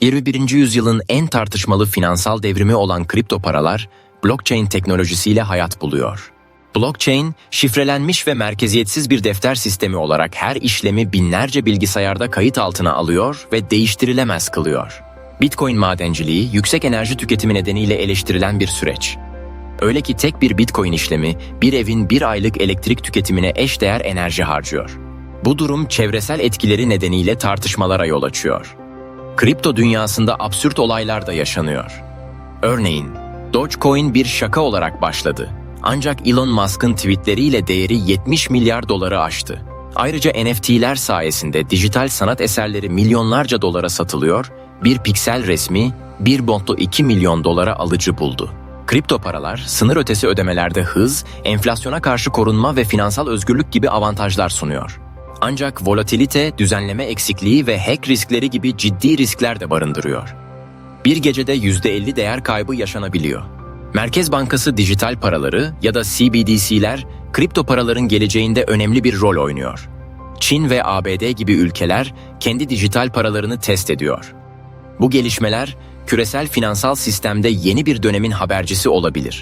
21. yüzyılın en tartışmalı finansal devrimi olan kripto paralar, blockchain teknolojisiyle hayat buluyor. Blockchain, şifrelenmiş ve merkeziyetsiz bir defter sistemi olarak her işlemi binlerce bilgisayarda kayıt altına alıyor ve değiştirilemez kılıyor. Bitcoin madenciliği, yüksek enerji tüketimi nedeniyle eleştirilen bir süreç. Öyle ki tek bir Bitcoin işlemi, bir evin bir aylık elektrik tüketimine eşdeğer enerji harcıyor. Bu durum çevresel etkileri nedeniyle tartışmalara yol açıyor. Kripto dünyasında absürt olaylar da yaşanıyor. Örneğin, Dogecoin bir şaka olarak başladı. Ancak Elon Musk'ın tweetleriyle değeri 70 milyar doları aştı. Ayrıca NFT'ler sayesinde dijital sanat eserleri milyonlarca dolara satılıyor, bir piksel resmi 1.2 milyon dolara alıcı buldu. Kripto paralar, sınır ötesi ödemelerde hız, enflasyona karşı korunma ve finansal özgürlük gibi avantajlar sunuyor. Ancak volatilite, düzenleme eksikliği ve hack riskleri gibi ciddi riskler de barındırıyor. Bir gecede %50 değer kaybı yaşanabiliyor. Merkez Bankası dijital paraları ya da CBDC'ler kripto paraların geleceğinde önemli bir rol oynuyor. Çin ve ABD gibi ülkeler kendi dijital paralarını test ediyor. Bu gelişmeler küresel finansal sistemde yeni bir dönemin habercisi olabilir.